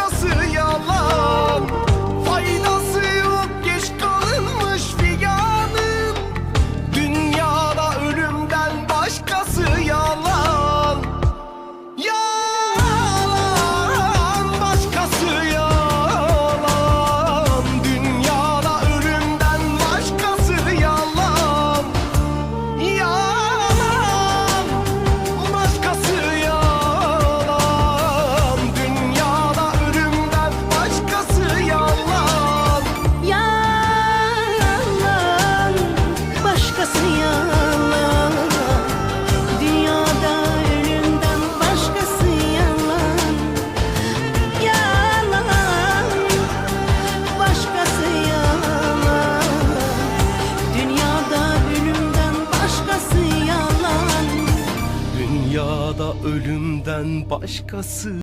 arkası yalan. Dünyada ölümden başkası